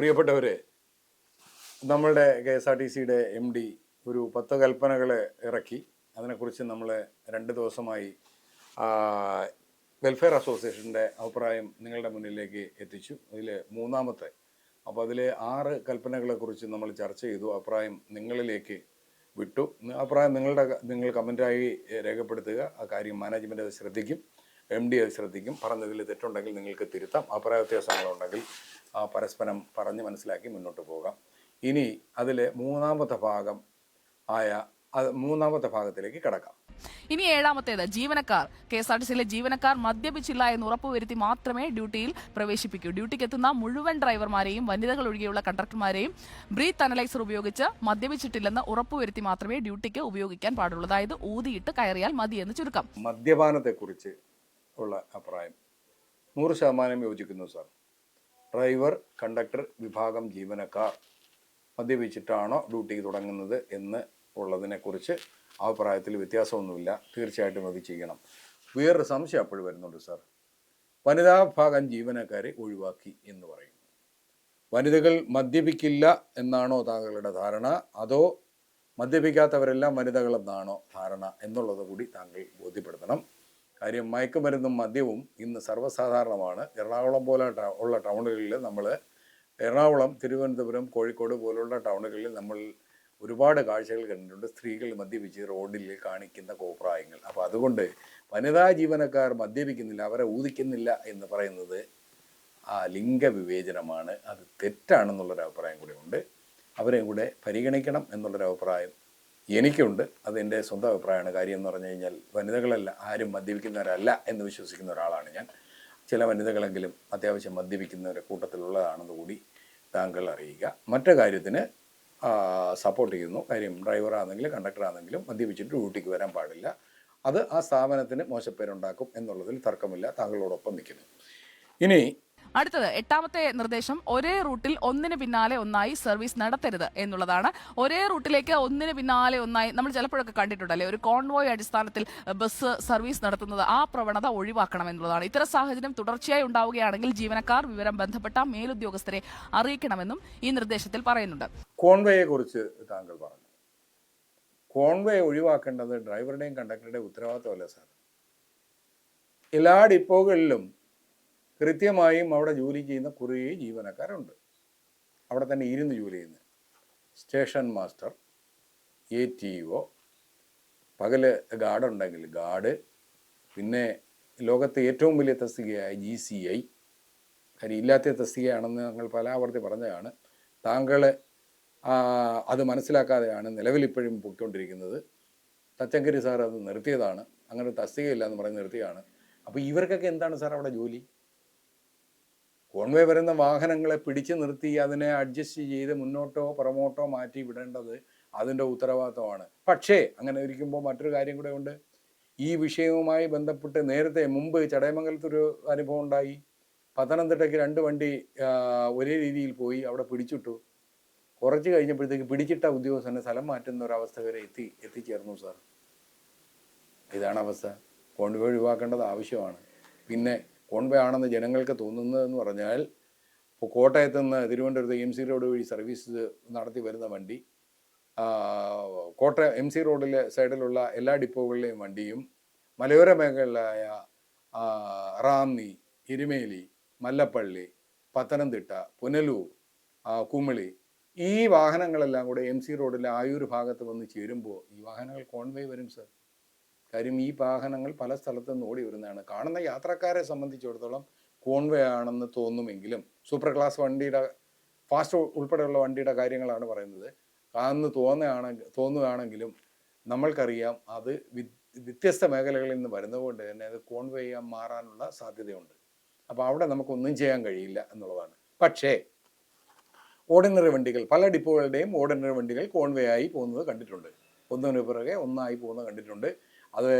പ്രിയപ്പെട്ടവരെ നമ്മളുടെ K S R T സിയുടെ എം ഡി ഒരു പത്ത് കൽപ്പനകൾ ഇറക്കി. അതിനെക്കുറിച്ച് നമ്മൾ രണ്ട് ദിവസമായി വെൽഫെയർ അസോസിയേഷന്റെ അഭിപ്രായം നിങ്ങളുടെ മുന്നിലേക്ക് എത്തിച്ചു. അതിൽ മൂന്നാമത്തെ അപ്പോൾ അതിലെ ആറ് കൽപ്പനകളെക്കുറിച്ച് നമ്മൾ ചർച്ച ചെയ്തു. അഭിപ്രായം നിങ്ങളിലേക്ക് വിട്ടു. അഭിപ്രായം നിങ്ങളുടെ നിങ്ങൾ കമന്റായി രേഖപ്പെടുത്തുക. ആ കാര്യം മാനേജ്മെന്റ് അത് ശ്രദ്ധിക്കും എം ഡി അത് ശ്രദ്ധിക്കും. പറഞ്ഞതിൽ തെറ്റുണ്ടെങ്കിൽ നിങ്ങൾക്ക് തിരുത്താം. അഭിപ്രായ വ്യത്യാസങ്ങളുണ്ടെങ്കിൽ പരസ്പരം പറഞ്ഞ് മനസ്സിലാക്കി മുന്നോട്ട് പോകാം. ഇനി അതിൽ മൂന്നാമത്തെ ഭാഗം ആയ മൂന്നാമത്തെ ഭാഗത്തിലേക്ക് കിടക്കാം. ഇനി ഏഴാമത്തേത് ജീവനക്കാർ. കെ എസ് ആർ ടി സിയിലെ ജീവനക്കാർ മദ്യപിച്ചില്ല എന്ന് ഉറപ്പുവരുത്തി മാത്രമേ ഡ്യൂട്ടിയിൽ പ്രവേശിപ്പിക്കൂ. ഡ്യൂട്ടിക്ക് എത്തുന്ന മുഴുവൻ ഡ്രൈവർമാരെയും വനിതകൾ ഒഴികെയുള്ള കണ്ടക്ടർമാരെയും ബ്രീത്ത് അനലൈസർ ഉപയോഗിച്ച് മദ്യപിച്ചിട്ടില്ലെന്ന് ഉറപ്പുവരുത്തി മാത്രമേ ഡ്യൂട്ടിക്ക് ഉപയോഗിക്കാൻ പാടുള്ളൂ. അതായത് ഊതിയിട്ട് കയറിയാൽ മതി എന്ന് ചുരുക്കം. മദ്യപാനത്തെക്കുറിച്ച് ഉള്ള അഭിപ്രായം. നൂറ് ശതമാനം യോജിക്കുന്നു സാർ. ഡ്രൈവർ കണ്ടക്ടർ വിഭാഗം ജീവനക്കാർ മദ്യപിച്ചിട്ടാണോ ഡ്യൂട്ടി തുടങ്ങുന്നത് എന്ന് ഉള്ളതിനെക്കുറിച്ച് അഭിപ്രായത്തിൽ വ്യത്യാസമൊന്നുമില്ല. തീർച്ചയായിട്ടും അത് ചെയ്യണം. വേറൊരു സംശയം അപ്പോഴും വരുന്നുണ്ട് സാർ വനിതാ വിഭാഗം ജീവനക്കാരെ ഒഴിവാക്കി എന്ന് പറയുന്നു. വനിതകൾ മദ്യപിക്കില്ല എന്നാണോ താങ്കളുടെ ധാരണ? അതോ മദ്യപിക്കാത്തവരെല്ലാം വനിതകളെന്നാണോ ധാരണ എന്നുള്ളത് കൂടി താങ്കൾ ബോധ്യപ്പെടുത്തണം. കാര്യം മയക്കുമരുന്നും മദ്യവും ഇന്ന് സർവസാധാരണമാണ്. എറണാകുളം പോലെ ഉള്ള ടൗണുകളിൽ നമ്മൾ എറണാകുളം തിരുവനന്തപുരം കോഴിക്കോട് പോലുള്ള ടൗണുകളിൽ നമ്മൾ ഒരുപാട് കാഴ്ചകൾ കണ്ടിട്ടുണ്ട്. സ്ത്രീകൾ മദ്യപിച്ച് റോഡിൽ കാണിക്കുന്ന കോപ്രായങ്ങൾ. അപ്പോൾ അതുകൊണ്ട് വനിതാ ജീവനക്കാർ മദ്യപിക്കുന്നില്ല അവരെ ഊതിക്കുന്നില്ല എന്ന് പറയുന്നത് ആ ലിംഗവിവേചനമാണ്. അത് തെറ്റാണെന്നുള്ളൊരു അഭിപ്രായം കൂടെ ഉണ്ട് അവരെയും കൂടെ പരിഗണിക്കണം എന്നുള്ളൊരു അഭിപ്രായം എനിക്കുണ്ട്. അതെന്റെ സ്വന്തം അഭിപ്രായമാണ് കാര്യം എന്ന് പറഞ്ഞു കഴിഞ്ഞാൽ വനിതകളല്ല ആരും മദ്യപിക്കുന്നവരല്ല എന്ന് വിശ്വസിക്കുന്ന ഒരാളാണ് ഞാൻ. ചില വനിതകളെങ്കിലും അത്യാവശ്യം മദ്യപിക്കുന്നവരുടെ കൂട്ടത്തിലുള്ളതാണെന്ന് കൂടി താങ്കൾ അറിയുക. മറ്റു കാര്യത്തിന് സപ്പോർട്ട് ചെയ്യുന്നു. കാര്യം ഡ്രൈവറാണെങ്കിലും കണ്ടക്ടറാണെങ്കിലും മദ്യപിച്ചിട്ട് ഡ്യൂട്ടിക്ക് വരാൻ പാടില്ല. അത് ആ സ്ഥാപനത്തിന് മോശപ്പേരുണ്ടാക്കും എന്നുള്ളതിൽ തർക്കമില്ല. താങ്കളോടൊപ്പം നിൽക്കുന്നു. ഇനി അടുത്തത് എട്ടാമത്തെ നിർദ്ദേശം ഒരേ റൂട്ടിൽ ഒന്നിന് പിന്നാലെ ഒന്നായി സർവീസ് നടത്തരുത് എന്നുള്ളതാണ്. ഒരേ റൂട്ടിലേക്ക് ഒന്നിന് പിന്നാലെ ഒന്നായി നമ്മൾ ചിലപ്പോഴൊക്കെ കണ്ടിട്ടുണ്ടല്ലേ ഒരു കോൺവോയ് അടിസ്ഥാനത്തിൽ ബസ് സർവീസ് നടത്തുന്നത് ആ പ്രവണത ഒഴിവാക്കണം എന്നുള്ളതാണ്. ഇത്തരം സാഹചര്യം തുടർച്ചയായി ഉണ്ടാവുകയാണെങ്കിൽ ജീവനക്കാർ വിവരം ബന്ധപ്പെട്ട മേലുദ്യോഗസ്ഥരെ അറിയിക്കണമെന്നും ഈ നിർദ്ദേശത്തിൽ പറയുന്നുണ്ട്. കോൺവേയെ കുറിച്ച് താങ്കൾ പറഞ്ഞു. കോൺവേ ഒഴിവാക്കേണ്ടത് ഡ്രൈവറുടെയും കണ്ടക്ടറുടെയും ഉത്തരവാദിത്തമല്ല സാർ? എല്ലാ ഡിപ്പോകളിലും കൃത്യമായും അവിടെ ജോലി ചെയ്യുന്ന കുറേ ജീവനക്കാരുണ്ട്. അവിടെ തന്നെ ഇരുന്ന് ജോലി ചെയ്യുന്ന station master A T O പകൽ ഗാർഡ് ഉണ്ടെങ്കിൽ ഗാർഡ് പിന്നെ ലോകത്തെ ഏറ്റവും വലിയ തസ്തികയായ ജി സി ഐ കാര്യം ഇല്ലാത്ത തസ്തികയാണെന്ന് ഞങ്ങൾ പലാവർത്തി പറഞ്ഞതാണ്. താങ്കൾ അത് മനസ്സിലാക്കാതെയാണ് നിലവിൽ ഇപ്പോഴും പൊയ്ക്കൊണ്ടിരിക്കുന്നത്. തച്ചങ്കരി സാർ അത് നിർത്തിയതാണ്. അങ്ങനെ തസ്തികയില്ല എന്ന് പറഞ്ഞ് നിർത്തിയാണ്. അപ്പോൾ ഇവർക്കൊക്കെ എന്താണ് സാർ അവിടെ ജോലി? കോൺവേ വരുന്ന വാഹനങ്ങളെ പിടിച്ചു നിർത്തി അതിനെ അഡ്ജസ്റ്റ് ചെയ്ത് മുന്നോട്ടോ പുറമോട്ടോ മാറ്റി വിടേണ്ടത് അതിന്റെ ഉത്തരവാദിത്തമാണ് പക്ഷേ അങ്ങനെ ഇരിക്കുമ്പോൾ മറ്റൊരു കാര്യം കൂടെ ഉണ്ട്. ഈ വിഷയവുമായി ബന്ധപ്പെട്ട് നേരത്തെ മുമ്പ് ചടയമംഗലത്തൊരു അനുഭവം ഉണ്ടായി. പത്തനംതിട്ടയ്ക്ക് രണ്ട് വണ്ടി ഒരേ രീതിയിൽ പോയി അവിടെ പിടിച്ചിട്ടു. കുറച്ച് കഴിഞ്ഞപ്പോഴത്തേക്ക് പിടിച്ചിട്ട ഉദ്യോഗസ്ഥനെ സ്ഥലം മാറ്റുന്ന ഒരു അവസ്ഥ വരെ എത്തി എത്തിച്ചേർന്നു സാർ. ഇതാണ് അവസ്ഥ. കോൺവേ ഒഴിവാക്കേണ്ടത് ആവശ്യമാണ്. പിന്നെ കോൺവേ ആണെന്ന് ജനങ്ങൾക്ക് തോന്നുന്നതെന്ന് പറഞ്ഞാൽ ഇപ്പോൾ കോട്ടയത്ത് നിന്ന് തിരുവനന്തപുരത്ത് എം സി റോഡ് വഴി സർവീസ് നടത്തി വരുന്ന വണ്ടി കോട്ടയം എം സി റോഡിലെ സൈഡിലുള്ള എല്ലാ ഡിപ്പോകളിലെയും വണ്ടിയും മലയോര മേഖലയിലായ റാന്നി എരുമേലി മല്ലപ്പള്ളി പത്തനംതിട്ട പുനലൂർ കുമിളി ഈ വാഹനങ്ങളെല്ലാം കൂടെ എം സി റോഡിലെ ആയൂർ ഭാഗത്ത് വന്ന് ചേരുമ്പോൾ ഈ വാഹനങ്ങൾ കോൺവേ വരും സർ കാര്യം ഈ വാഹനങ്ങൾ പല സ്ഥലത്തു ഓടി വരുന്നതാണ്. കാണുന്ന യാത്രക്കാരെ സംബന്ധിച്ചിടത്തോളം കോൺവേ ആണെന്ന് തോന്നുമെങ്കിലും സൂപ്പർ ക്ലാസ് വണ്ടിയുടെ ഫാസ്റ്റ് ഉൾപ്പെടെയുള്ള വണ്ടിയുടെ കാര്യങ്ങളാണ് പറയുന്നത്. അന്ന് തോന്നുകയാണ് തോന്നുകയാണെങ്കിലും നമ്മൾക്കറിയാം അത് വ്യത്യസ്ത മേഖലകളിൽ നിന്ന് വരുന്നതുകൊണ്ട് തന്നെ അത് കോൺവേ ചെയ്യാൻ മാറാനുള്ള സാധ്യതയുണ്ട്. അപ്പോൾ അവിടെ നമുക്കൊന്നും ചെയ്യാൻ കഴിയില്ല എന്നുള്ളതാണ്. പക്ഷേ ഓർഡിനറി വണ്ടികൾ പല ഡിപ്പോകളുടെയും ഓർഡിനറി വണ്ടികൾ കോൺവേ ആയി പോകുന്നത് കണ്ടിട്ടുണ്ട്. ഒന്നിനു പിറകെ ഒന്നായി പോകുന്നത് കണ്ടിട്ടുണ്ട്. അത്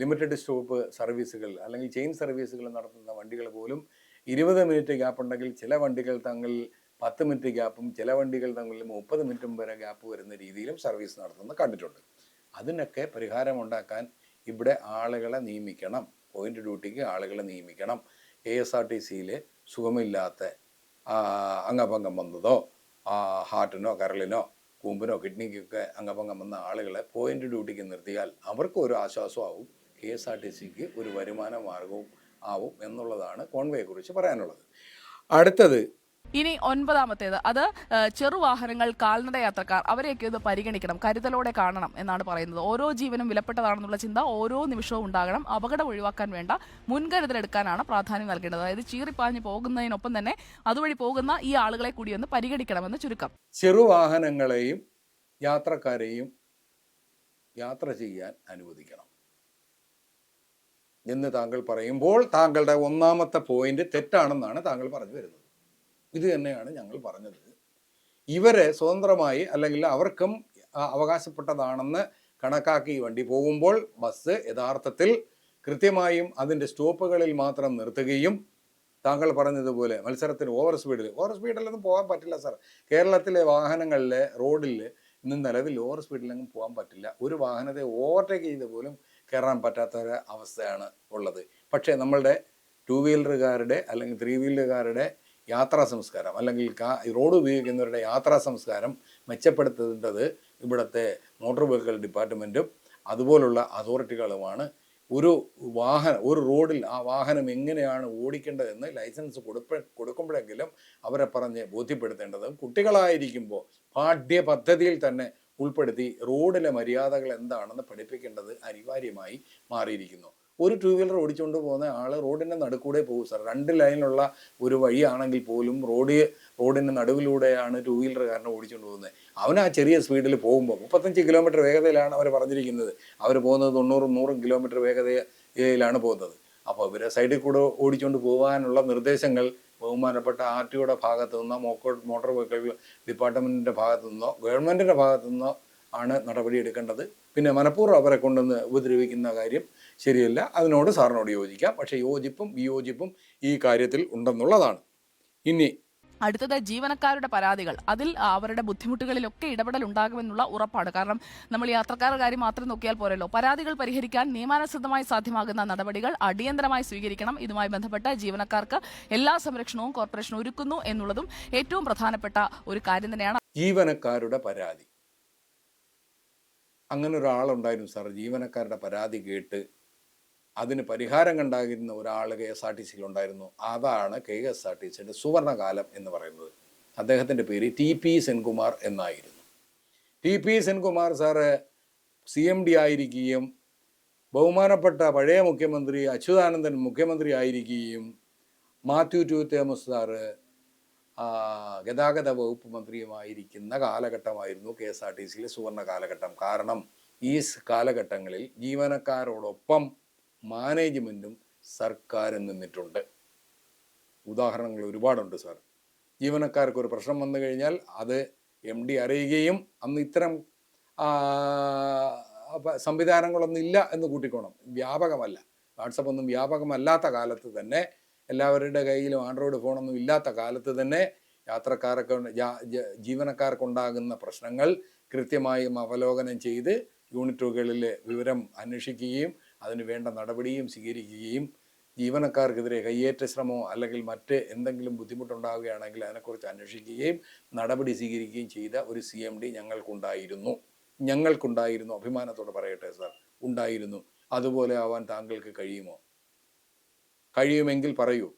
ലിമിറ്റഡ് സ്റ്റോപ്പ് സർവീസുകൾ അല്ലെങ്കിൽ ചെയിൻ സർവീസുകൾ നടത്തുന്ന വണ്ടികൾ പോലും ഇരുപത് മിനിറ്റ് ഗ്യാപ്പ് ഉണ്ടെങ്കിൽ ചില വണ്ടികൾ തങ്ങൾ പത്ത് മിനിറ്റ് ഗ്യാപ്പും ചില വണ്ടികൾ തമ്മിൽ മുപ്പത് മിനിറ്റും വരെ ഗ്യാപ്പ് വരുന്ന രീതിയിലും സർവീസ് നടത്തുന്നത് കണ്ടിട്ടുണ്ട്. അതിനൊക്കെ പരിഹാരമുണ്ടാക്കാൻ ഇവിടെ ആളുകളെ നിയമിക്കണം. പോയിന്റ് ഡ്യൂട്ടിക്ക് ആളുകളെ നിയമിക്കണം. കെ എസ് ആർ ടി സിയിലെ സുഖമില്ലാത്ത അംഗഭംഗം വന്നതോ ഹാർട്ടിനോ കരളിനോ കൂമ്പിനോ കിഡ്നിക്കൊക്കെ അംഗഭംഗം വന്ന ആളുകളെ പോയിന്റ് ഡ്യൂട്ടിക്ക് നിർത്തിയാൽ അവർക്ക് ഒരു ആശ്വാസമാവും കെ എസ് ആർ ടി സിക്ക് ഒരു വരുമാന മാർഗവും ആവും എന്നുള്ളതാണ് കോൺവേയെക്കുറിച്ച് പറയാനുള്ളത്. അടുത്തത് ഇനി ഒൻപതാമത്തേത്. അത് ചെറുവാഹനങ്ങൾ കാൽനട യാത്രക്കാർ അവരെയൊക്കെ ഇത് പരിഗണിക്കണം കരുതലോടെ കാണണം എന്നാണ് പറയുന്നത്. ഓരോ ജീവനും വിലപ്പെട്ടതാണെന്നുള്ള ചിന്ത ഓരോ നിമിഷവും ഉണ്ടാകണം. അപകടം ഒഴിവാക്കാൻ വേണ്ട മുൻകരുതലെടുക്കാനാണ് പ്രാധാന്യം നൽകേണ്ടത്. അതായത് ചീറിപ്പാഞ്ഞ് പോകുന്നതിനൊപ്പം തന്നെ അതുവഴി പോകുന്ന ഈ ആളുകളെ കൂടി ഒന്ന് പരിഗണിക്കണമെന്ന് ചുരുക്കം. ചെറുവാഹനങ്ങളെയും യാത്രക്കാരെയും യാത്ര ചെയ്യാൻ അനുവദിക്കണം. എന്ന് താങ്കൾ പറയുമ്പോൾ താങ്കളുടെ ഒന്നാമത്തെ പോയിന്റ് തെറ്റാണെന്നാണ് താങ്കൾ പറഞ്ഞു വരുന്നത്. ഇത് തന്നെയാണ് ഞങ്ങൾ പറഞ്ഞത്. ഇവരെ സ്വതന്ത്രമായി അല്ലെങ്കിൽ അവർക്കും അവകാശപ്പെട്ടതാണെന്ന് കണക്കാക്കി വണ്ടി പോകുമ്പോൾ ബസ് യഥാർത്ഥത്തിൽ കൃത്യമായും അതിന്റെ സ്റ്റോപ്പുകളിൽ മാത്രം നിർത്തുകയും താങ്കൾ പറഞ്ഞതുപോലെ മത്സരത്തിന് ഓവർ സ്പീഡിൽ ഓവർ സ്പീഡിലൊന്നും പോകാൻ പറ്റില്ല സാർ. കേരളത്തിലെ വാഹനങ്ങളിൽ റോഡിൽ ഇന്ന് നിലവിൽ ഓവർ സ്പീഡിലൊന്നും പോകാൻ പറ്റില്ല. ഒരു വാഹനത്തെ ഓവർടേക്ക് ചെയ്ത് പോലും കയറാൻ പറ്റാത്ത ഒരു അവസ്ഥയാണ് ഉള്ളത്. പക്ഷേ നമ്മളുടെ ടു വീലറുകാരുടെ അല്ലെങ്കിൽ ത്രീ വീലറുകാരുടെ യാത്രാ സംസ്കാരം അല്ലെങ്കിൽ റോഡ് ഉപയോഗിക്കുന്നവരുടെ യാത്രാ സംസ്കാരം മെച്ചപ്പെടുത്തേണ്ടത് ഇവിടുത്തെ മോട്ടോർ വെഹിക്കിൾ ഡിപ്പാർട്ട്മെന്റും അതുപോലുള്ള അതോറിറ്റികളുമാണ്. ഒരു വാഹനം ഒരു റോഡിൽ ആ വാഹനം എങ്ങനെയാണ് ഓടിക്കേണ്ടതെന്ന് ലൈസൻസ് കൊടുപ്പ കൊടുക്കുമ്പോഴെങ്കിലും അവരെ പറഞ്ഞ് ബോധ്യപ്പെടുത്തേണ്ടതും കുട്ടികളായിരിക്കുമ്പോൾ പാഠ്യപദ്ധതിയിൽ തന്നെ ഉൾപ്പെടുത്തി റോഡിലെ മര്യാദകൾ എന്താണെന്ന് പഠിപ്പിക്കേണ്ടത് അനിവാര്യമായി മാറിയിരിക്കുന്നു. ഒരു ടു വീലർ ഓടിച്ചുകൊണ്ട് പോകുന്ന ആൾ റോഡിന്റെ നടുക്കൂടെ പോകും സാർ രണ്ട് ലൈനിലുള്ള ഒരു വഴിയാണെങ്കിൽ പോലും റോഡ് റോഡിന്റെ നടുവിലൂടെയാണ് വീലർ കാരണം ഓടിച്ചുകൊണ്ട് പോകുന്നത് അവൻ ആ ചെറിയ സ്പീഡിൽ പോകുമ്പോൾ മുപ്പത്തഞ്ച് കിലോമീറ്റർ വേഗതയിലാണ് അവർ പറഞ്ഞിരിക്കുന്നത്. അവർ പോകുന്നത് തൊണ്ണൂറും നൂറും കിലോമീറ്റർ വേഗതയിലാണ് പോകുന്നത്. അപ്പോൾ ഇവരെ സൈഡിൽ കൂടെ ഓടിച്ചുകൊണ്ട് പോകാനുള്ള നിർദ്ദേശങ്ങൾ ബഹുമാനപ്പെട്ട ആർ ടിയുടെ ഭാഗത്തു നിന്നോ മോക്കോ മോട്ടോർ വെഹിക്കിൾ ഡിപ്പാർട്ട്മെന്റിന്റെ ഭാഗത്തു നിന്നോ ഗവൺമെന്റിന്റെ ഭാഗത്തു നിന്നോ ആണ് നടപടി എടുക്കേണ്ടത്. പിന്നെ മനഃപൂർവം അവരെ കൊണ്ടുവന്ന് ഉപദ്രവിക്കുന്ന കാര്യം ശരിയല്ല. അതിനോട് സാറിനോട് യോജിക്കാം. പക്ഷേ യോജിപ്പും വിയോജിപ്പും ഈ കാര്യത്തിൽ ഉണ്ടെന്നുള്ളതാണ്. ഇനി അടുത്തത് ജീവനക്കാരുടെ പരാതികൾ. അതിൽ അവരുടെ ബുദ്ധിമുട്ടുകളിലൊക്കെ ഇടപെടൽ ഉണ്ടാകുമെന്നുള്ള ഉറപ്പാണ്. കാരണം നമ്മൾ യാത്രക്കാരുടെ കാര്യം മാത്രം നോക്കിയാൽ പോരല്ലോ. പരാതികൾ പരിഹരിക്കാൻ നിയമാനുസൃതമായി സാധ്യമാകുന്ന നടപടികൾ അടിയന്തരമായി സ്വീകരിക്കണം. ഇതുമായി ബന്ധപ്പെട്ട ജീവനക്കാർക്ക് എല്ലാ സംരക്ഷണവും കോർപ്പറേഷൻ ഒരുക്കുന്നു എന്നുള്ളതും ഏറ്റവും പ്രധാനപ്പെട്ട ഒരു കാര്യം തന്നെയാണ്. ജീവനക്കാരുടെ പരാതി. അങ്ങനെ ഒരാളുണ്ടായിരുന്നു സാർ ജീവനക്കാരുടെ പരാതി കേട്ട് അതിന് പരിഹാരം കണ്ടായിരുന്ന ഒരാൾ കെ എസ് ആർ ടി സിയിൽ ഉണ്ടായിരുന്നു അതാണ് കെ എസ് ആർ ടി സിയുടെ സുവർണകാലം എന്ന് പറയുന്നത്. അദ്ദേഹത്തിന്റെ പേര് ടി പി സെൻകുമാർ എന്നായിരുന്നു. T P Senkumar sir C M D ആയിരിക്കുകയും ബഹുമാനപ്പെട്ട പഴയ മുഖ്യമന്ത്രി അച്യുതാനന്ദൻ മുഖ്യമന്ത്രി ആയിരിക്കുകയും മാത്യു ടു തോമസ് സാറ് ഗതാഗത വകുപ്പ് മന്ത്രിയുമായിരിക്കുന്ന കാലഘട്ടമായിരുന്നു കെ എസ് ആർ ടി സിയിലെ സുവർണ കാലഘട്ടം കാരണം ഈ കാലഘട്ടങ്ങളിൽ ജീവനക്കാരോടൊപ്പം മാനേജ്മെന്റും സർക്കാരും നിന്നിട്ടുണ്ട്. ഉദാഹരണങ്ങൾ ഒരുപാടുണ്ട് സാർ. ജീവനക്കാർക്ക് ഒരു പ്രശ്നം വന്നു കഴിഞ്ഞാൽ അത് എം ഡി അറിയുകയും അന്ന് ഇത്തരം സംവിധാനങ്ങളൊന്നും ഇല്ല എന്ന് കൂട്ടിക്കോണം. വ്യാപകമല്ല. വാട്സപ്പ് ഒന്നും വ്യാപകമല്ലാത്ത കാലത്ത് തന്നെ എല്ലാവരുടെ കയ്യിലും ആൻഡ്രോയിഡ് ഫോണൊന്നും ഇല്ലാത്ത കാലത്ത് തന്നെ യാത്രക്കാരൊക്കെ ജീവനക്കാർക്കുണ്ടാകുന്ന പ്രശ്നങ്ങൾ കൃത്യമായും അവലോകനം ചെയ്ത് യൂണിറ്റുകളിൽ വിവരം അന്വേഷിക്കുകയും അതിന് വേണ്ട നടപടിയും സ്വീകരിക്കുകയും ജീവനക്കാർക്കെതിരെ കയ്യേറ്റ ശ്രമമോ അല്ലെങ്കിൽ മറ്റ് എന്തെങ്കിലും ബുദ്ധിമുട്ടുണ്ടാവുകയാണെങ്കിൽ അതിനെക്കുറിച്ച് അന്വേഷിക്കുകയും നടപടി സ്വീകരിക്കുകയും ചെയ്ത ഒരു സി എം ഡി ഞങ്ങൾക്കുണ്ടായിരുന്നു. ഞങ്ങൾക്കുണ്ടായിരുന്നു. അഭിമാനത്തോടെ പറയട്ടെ സാർ. ഉണ്ടായിരുന്നു. അതുപോലെ ആവാൻ താങ്കൾക്ക് കഴിയുമോ? കഴിയുമെങ്കിൽ പറയൂ.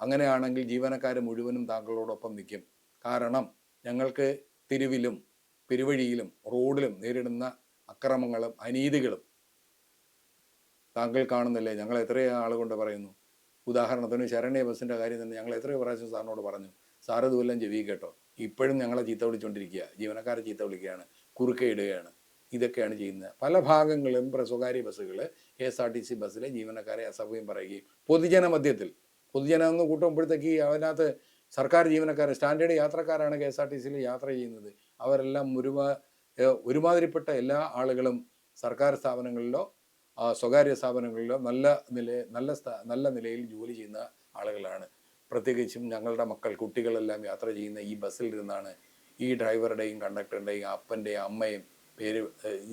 അങ്ങനെയാണെങ്കിൽ ജീവനക്കാർ മുഴുവനും താങ്കളോടൊപ്പം നിൽക്കും. കാരണം ഞങ്ങൾക്ക് തെരുവിലും പെരുവഴിയിലും റോഡിലും നേരിടുന്ന അക്രമങ്ങളും അനീതികളും താങ്കൾ കാണുന്നില്ലേ? ഞങ്ങൾ എത്രയോ ആളുകൊണ്ട് പറയുന്നു. ഉദാഹരണത്തിന് ശരണ്യ ബസ്സിന്റെ കാര്യം തന്നെ ഞങ്ങൾ എത്രയോ പ്രാവശ്യം സാറിനോട് പറഞ്ഞു. സാർ ഇതുമെല്ലാം ചെവി കേട്ടോ ഇപ്പോഴും ഞങ്ങളെ ചീത്ത വിളിച്ചുകൊണ്ടിരിക്കുക ജീവനക്കാരെ ചീത്ത വിളിക്കുകയാണ്. കുറുക്കെ ഇടുകയാണ്. ഇതൊക്കെയാണ് ചെയ്യുന്നത്. പല ഭാഗങ്ങളും പ്ര- സ്വകാര്യ ബസ്സുകൾ K S R T C ബസ്സിലെ ജീവനക്കാരെ അസഭ്യം പറയുകയും പൊതുജന മധ്യത്തിൽ. പൊതുജനം എന്ന് കൂട്ടുമ്പോഴത്തേക്ക് അതിനകത്ത് സർക്കാർ ജീവനക്കാർ സ്റ്റാൻഡേർഡ് യാത്രക്കാരാണ് കെ എസ് ആർ ടി സിയിൽ യാത്ര ചെയ്യുന്നത്. അവരെല്ലാം ഒരുമാ ഒരുമാതിരിപ്പെട്ട എല്ലാ ആളുകളും സർക്കാർ സ്ഥാപനങ്ങളിലോ സ്വകാര്യ സ്ഥാപനങ്ങളിൽ നല്ല നില നല്ല നല്ല നിലയിൽ ജോലി ചെയ്യുന്ന ആളുകളാണ്. പ്രത്യേകിച്ചും ഞങ്ങളുടെ മക്കൾ കുട്ടികളെല്ലാം യാത്ര ചെയ്യുന്ന ഈ ബസ്സിൽ ഇരുന്നാണ് ഈ ഡ്രൈവറുടെയും കണ്ടക്ടറുടെയും അപ്പന്റെയും അമ്മയും പേര്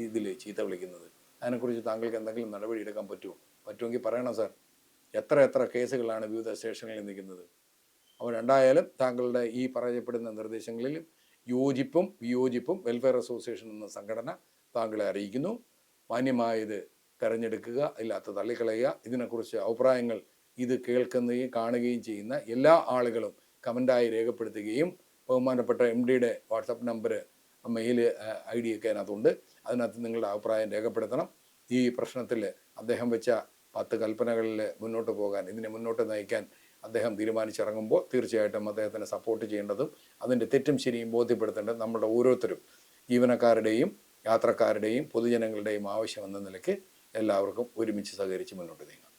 ഇതിൽ ചീത്ത വിളിക്കുന്നത്. അതിനെക്കുറിച്ച് താങ്കൾക്ക് എന്തെങ്കിലും നടപടി എടുക്കാൻ പറ്റുമോ? പറ്റുമെങ്കിൽ പറയണം സാർ. എത്ര എത്ര കേസുകളാണ് വിവിധ സ്റ്റേഷനുകളിൽ നിൽക്കുന്നത് അപ്പോൾ രണ്ടായാലും താങ്കളുടെ ഈ പറയപ്പെടുന്ന നിർദ്ദേശങ്ങളിൽ യോജിപ്പും വിയോജിപ്പും വെൽഫെയർ അസോസിയേഷൻ എന്ന സംഘടന താങ്കളെ അറിയിക്കുന്നു. മാന്യമായത് തിരഞ്ഞെടുക്കുക ഇല്ലാത്ത തള്ളിക്കളയുക. ഇതിനെക്കുറിച്ച് അഭിപ്രായങ്ങൾ ഇത് കേൾക്കുകയും കാണുകയും ചെയ്യുന്ന എല്ലാ ആളുകളും കമന്റായി രേഖപ്പെടുത്തുകയും ബഹുമാനപ്പെട്ട എം ഡിയുടെ WhatsApp number mail I D ഒക്കെ അതിനകത്തുണ്ട്. അതിനകത്ത് നിങ്ങളുടെ അഭിപ്രായം രേഖപ്പെടുത്തണം. ഈ പ്രശ്നത്തിൽ അദ്ദേഹം വെച്ച പത്ത് കൽപ്പനകളിൽ മുന്നോട്ട് പോകാൻ ഇതിനെ മുന്നോട്ട് നയിക്കാൻ അദ്ദേഹം തീരുമാനിച്ചിറങ്ങുമ്പോൾ തീർച്ചയായിട്ടും അദ്ദേഹത്തിനെ സപ്പോർട്ട് ചെയ്യേണ്ടതും അതിന്റെ തെറ്റും ശരിയും ബോധ്യപ്പെടുത്തേണ്ടത് നമ്മുടെ ഓരോരുത്തരും ജീവനക്കാരുടെയും യാത്രക്കാരുടെയും പൊതുജനങ്ങളുടെയും ആവശ്യം എന്ന നിലയ്ക്ക് എല്ലാവർക്കും ഒരുമിച്ച് സഹകരിച്ച് മുന്നോട്ട് നീങ്ങാം